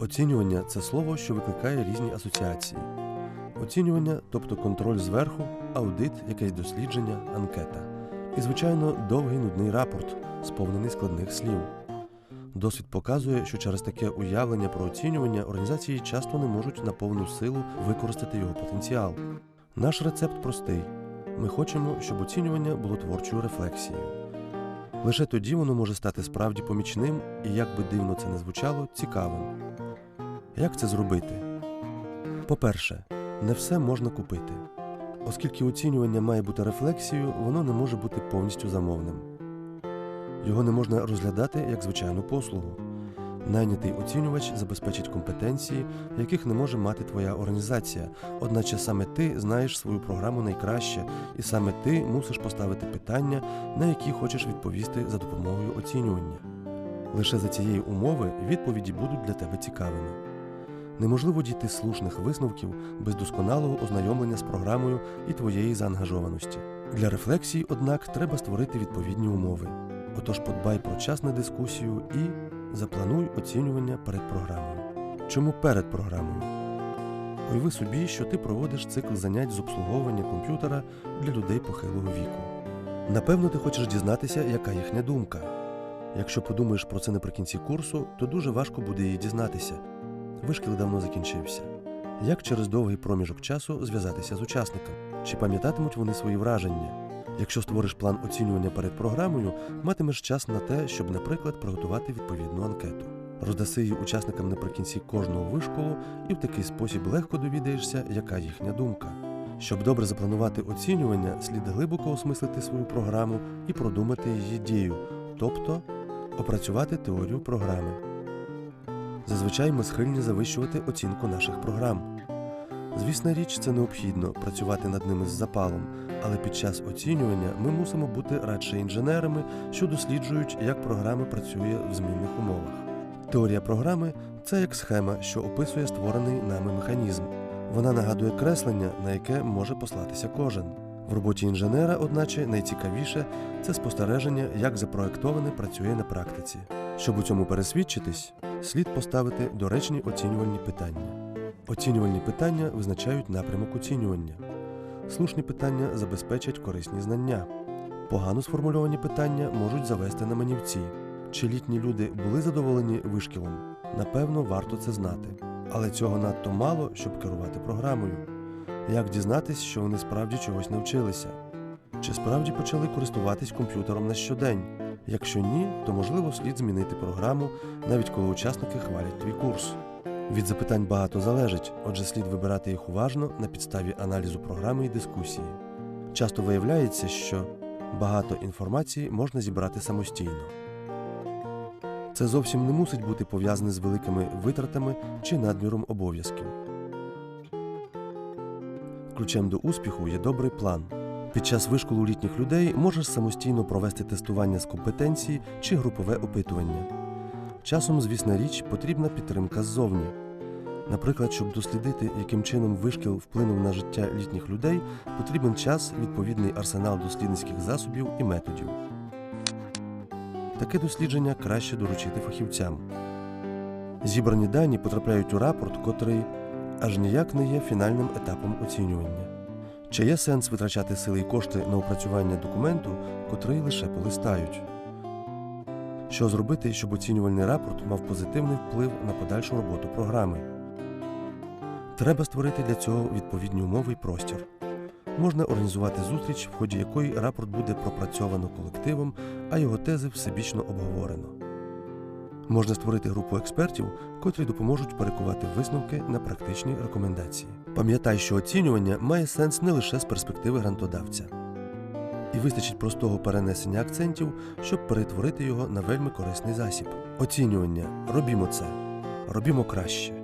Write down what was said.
Оцінювання це слово, що викликає різні асоціації. Оцінювання, тобто контроль зверху, аудит, якесь дослідження, анкета. І, звичайно, довгий нудний рапорт, сповнений складних слів. Досвід показує, що через таке уявлення про оцінювання організації часто не можуть на повну силу використати його потенціал. Наш рецепт простий: ми хочемо, щоб оцінювання було творчою рефлексією. Лише тоді воно може стати справді помічним і, як би дивно це не звучало, цікавим. Як це зробити? По-перше, не все можна купити. Оскільки оцінювання має бути рефлексією, воно не може бути повністю замовним. Його не можна розглядати як звичайну послугу. Найнятий оцінювач забезпечить компетенції, яких не може мати твоя організація, одначе саме ти знаєш свою програму найкраще, і саме ти мусиш поставити питання, на які хочеш відповісти за допомогою оцінювання. Лише за цієї умови відповіді будуть для тебе цікавими. Неможливо дійти слушних висновків без досконалого ознайомлення з програмою і твоєї заангажованості. Для рефлексії, однак, треба створити відповідні умови. Отож подбай про час на дискусію і заплануй оцінювання перед програмою. Чому перед програмою? Уяви собі, що ти проводиш цикл занять з обслуговування комп'ютера для людей похилого віку. Напевно, ти хочеш дізнатися, яка їхня думка. Якщо подумаєш про це наприкінці курсу, то дуже важко буде її дізнатися. Вишкіл давно закінчився. Як через довгий проміжок часу зв'язатися з учасниками? Чи пам'ятатимуть вони свої враження? Якщо створиш план оцінювання перед програмою, матимеш час на те, щоб, наприклад, приготувати відповідну анкету. Роздаси її учасникам наприкінці кожного вишколу, і в такий спосіб легко довідаєшся, яка їхня думка. Щоб добре запланувати оцінювання, слід глибоко осмислити свою програму і продумати її дію, тобто опрацювати теорію програми. Зазвичай ми схильні завищувати оцінку наших програм. Звісна річ, це необхідно працювати над ними з запалом, але під час оцінювання ми мусимо бути радше інженерами, що досліджують, як програма працює в змінних умовах. Теорія програми це як схема, що описує створений нами механізм. Вона нагадує креслення, на яке може послатися кожен. В роботі інженера, одначе, найцікавіше це спостереження, як запроектоване працює на практиці. Щоб у цьому пересвідчитись, слід поставити доречні оцінювальні питання. Оцінювальні питання визначають напрямок оцінювання. Слушні питання забезпечать корисні знання. Погано сформульовані питання можуть завести на манівці. Чи літні люди були задоволені вишкілом? Напевно, варто це знати. Але цього надто мало, щоб керувати програмою. Як дізнатись, що вони справді чогось навчилися? Чи справді почали користуватись комп'ютером на щодень? Якщо ні, то можливо слід змінити програму, навіть коли учасники хвалять твій курс. Від запитань багато залежить, отже, слід вибирати їх уважно на підставі аналізу програми і дискусії. Часто виявляється, що багато інформації можна зібрати самостійно. Це зовсім не мусить бути пов'язане з великими витратами чи надміром обов'язків. Ключем до успіху є добрий план. Під час вишколу літніх людей можеш самостійно провести тестування з компетенції чи групове опитування. Часом, звісна річ, потрібна підтримка ззовні. Наприклад, щоб дослідити, яким чином вишкіл вплинув на життя літніх людей, потрібен час, відповідний арсенал дослідницьких засобів і методів. Таке дослідження краще доручити фахівцям. Зібрані дані потрапляють у рапорт, котрий аж ніяк не є фінальним етапом оцінювання. Чи є сенс витрачати сили і кошти на опрацювання документу, котрий лише полистають? Що зробити, щоб оцінювальний рапорт мав позитивний вплив на подальшу роботу програми? Треба створити для цього відповідні умови і простір. Можна організувати зустріч, в ході якої рапорт буде пропрацьовано колективом, а його тези всебічно обговорено. Можна створити групу експертів, котрі допоможуть перекувати висновки на практичні рекомендації. Пам'ятай, що оцінювання має сенс не лише з перспективи грантодавця. І вистачить простого перенесення акцентів, щоб перетворити його на вельми корисний засіб. Оцінювання робімо це, робімо краще.